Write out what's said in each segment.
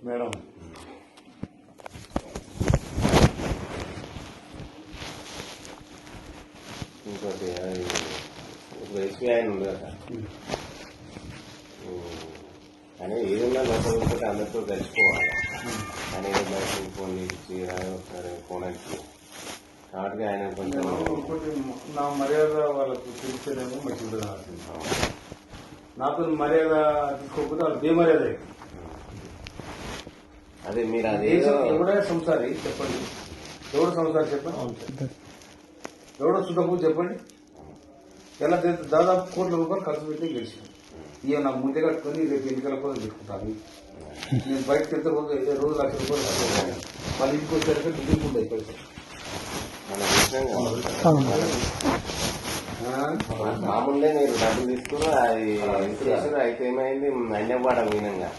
Madam. ఇంకోటి అది ఇప్పుడు ఎస్బీఐ ఉంది కదా. కానీ ఏదైనా లోపల ఉంటే అందరితో కలిసిపోవాలి ఏదో బయటకు ఫోన్ ఇచ్చి ఒకసారి ఫోన్ కాబట్టి ఆయన కొంచెం నా మర్యాద వాళ్ళకు తెలిసేదేమో మంచిగా ఉంటుంది నాతో మర్యాద తీసుకోకపోతే వాళ్ళు బేమర్యాద అవుతుంది. అదే మీరు దేశం ఎవడే సంసారి చెప్పండి. ఎవడు సంసారి చెప్పండి? ఎవడో సుతపు చెప్పండి? ఎలా దాదాపు కోట్ల రూపాయలు ఖర్చు పెట్టి గెలిచాను ఇక నాకు ముందే కట్టుకొని రేపు ఎన్నికల కోసం తీసుకుంటాను నేను బయటకు వెళ్తే రోజు అయితే రోజు లక్ష రూపాయలు ఖర్చు పెట్టాను. మళ్ళీ ఇంటికి వచ్చేసరికి బిల్డింగ్ మన విషయం మామూలుగా మీరు డబ్బులు తీసుకుని అది చేసారు అయితే ఏమైంది? అన్యవాడ మీనంగా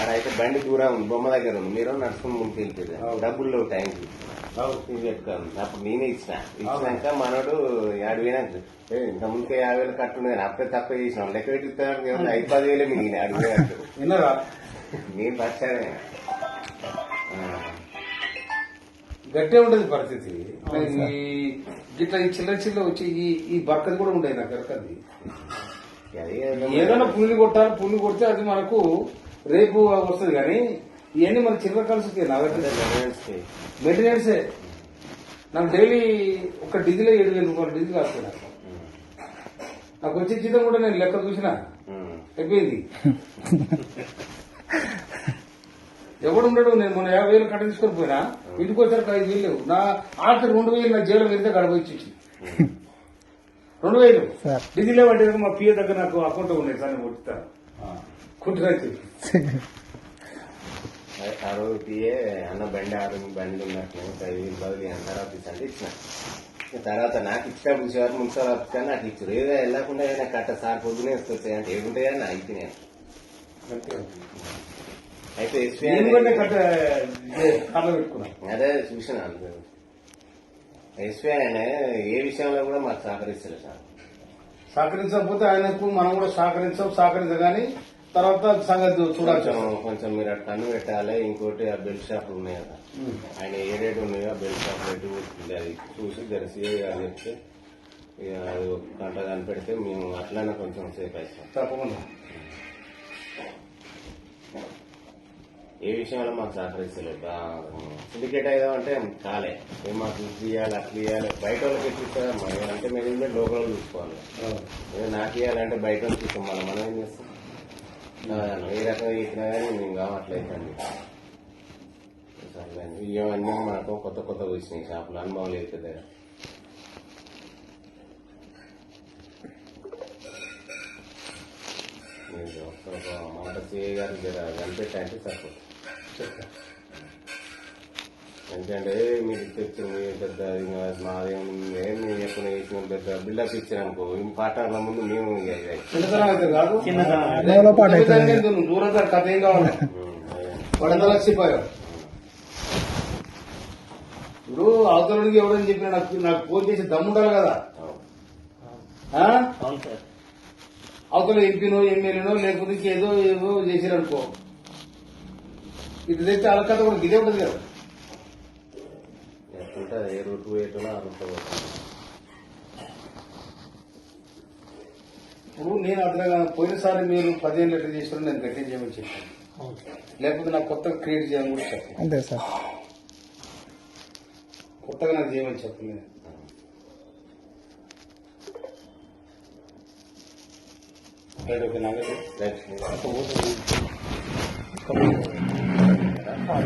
ఆడైతే బండి దూరం ఉంది బొమ్మ దగ్గర ఉంది. మీరు నడుచుకుని ముందుకు వెళ్తుంది డబ్బులు లేవు టైంకి పెట్టుకోను అప్పుడు నేనే ఇచ్చిన. ఇచ్చినాక మనోడు ఏడు "ఏ, ఇంత ముందుకే యాభై వేలు కట్టుండే కానీ అప్పుడే తక్కువ చేసినాం. లెక్క ఏమన్నా ఐదు పది వేలే మిగిలిన అడుగు. పోయినట్టు విన్నారా నేను పచ్చానే గట్టే ఉండేది పరిస్థితి. ఈ గిట్ల ఈ చిల్లర చిల్లర వచ్చి ఈ ఈ బక్కది కూడా ఉండేది నాకు ఎరకది ఏదైనా పుల్లి కొట్టాలి పుల్లి కొడితే అది మనకు రేపు వస్తుంది కానీ ఇవన్నీ మన చిల్లర కలిసి నా మెయింటెనెన్సే నాకు డైలీ ఒక డీజిల్ ఏడు వేల రూపాయలు డీజిల్ వస్తుంది నాకు. నాకు వచ్చే జీతం కూడా నేను లెక్క చూసిన. అయిపోయింది. ఎవడు ఉండడు నేను మొన్న యాభై వేలు కట్ట తీసుకొని పోయినా. ఇంటికి వచ్చారు ఐదు వేలు లేవు. నా ఆఖరి రెండు వేలు నా జైలు వెళ్తే గడపచ్చి రెండు వేలు. డీజిల్ ఏమంటే మా పిఏ దగ్గర నాకు అకౌంట్ ఉన్నాయి సార్ నేను కొట్టుతాను కుట్రైతే ఆ రోజు పిఏ అన్న బండి ఆరు బండి ఉన్నట్టు ఐదు వేలు బదులు అని తర్వాత ఇచ్చి అంటే ఇచ్చిన. తర్వాత నాకు ఇచ్చినప్పుడు చివరి మున్సిపల్ ఆఫీస్ కానీ నాకు ఇచ్చారు. ఏదో వెళ్ళకుండా ఏదైనా కట్ట సార్ పొద్దునే వస్తాయి అంటే ఏముంటాయని నా అయితే ఎస్పీ అదే చూసిన ఎస్పీ ఆయన ఏ విషయంలో కూడా మాకు సహకరిస్తారు సార్. సహకరించకపోతే ఆయనకు మనం కూడా సహకరించాం సహకరించగాని తర్వాత సంగతి చూడాల్సి కొంచెం కొంచెం మీరు అటు కన్ను పెట్టాలి ఇంకోటి ఆ బెల్ట్ షాపులు ఉన్నాయి కదా. ఆయన ఏ రేటు ఉన్నాయో ఆ బెల్ట్ షాప్ రేటు. అది చూసి జరసి అది చెప్తే ఇక అది ఒక గంట కనిపెడితే మేము అట్లనే కొంచెం సేపు అవుతాం తప్పకుండా. ఏ విషయంలో మాకు సహకరిస్తలేదు సిండికేట్ అయ్యాం అంటే కాలే. ఏం మాకు ఇది చేయాలి అట్లా చేయాలి బయట వాళ్ళకి ఎట్లా మనం అంటే మేనేజ్మెంట్ లోకల్ చూసుకోవాలి. ఏదో నాకు ఇవ్వాలంటే బయట వాళ్ళకి ఇస్తాం మనం మనం ఏం చేస్తాం? ఏ రకంగా ఇచ్చినా కానీ మేము కావట్లేదండి ఇవన్నీ మనకు కొత్త కొత్త వచ్చినాయి షాపులు అనుభవం లేదు కదా ఒక్క మాట సిఐ గారు జర కనిపెట్టంటే సరిపోతుంది. ఎందుకంటే మీరు పెద్ద ఇంకా మాదేం ఏం మేము ఎప్పుడు వేసిన పెద్ద బిల్డప్ ఇచ్చారనుకో ఈ పాటల ముందు మేము దూరం సార్ కథ ఏం కావాలి. వాడంతా లక్షిపోయావు ఇప్పుడు అవతలకి ఎవడని చెప్పిన నాకు నాకు ఫోన్ చేసి దమ్ముండాలి కదా? అవతల ఎంపీనో ఎమ్మెల్యేనో లేకపోతే ఏదో ఏదో చేసిరనుకో. ఇది తెస్తే కథ కూడా ఇదే ఉంటుంది కదా. ఎట్లుంటుంది ఏ రూట్ పోయేటో ఆ రూట్ పోతుంది ఇప్పుడు నేను అతను పోయినసారి మీరు పదిహేను లీటర్ చేసిన నేను గట్టిగా చేయమని చెప్పాను. లేకపోతే నాకు కొత్తగా క్రియేట్ చేయమని కూడా చెప్పాను అంతే సార్. కొత్తగా నాకు చేయమని చెప్పలేదు. Right okay Nageswara. బట్టి ఆ,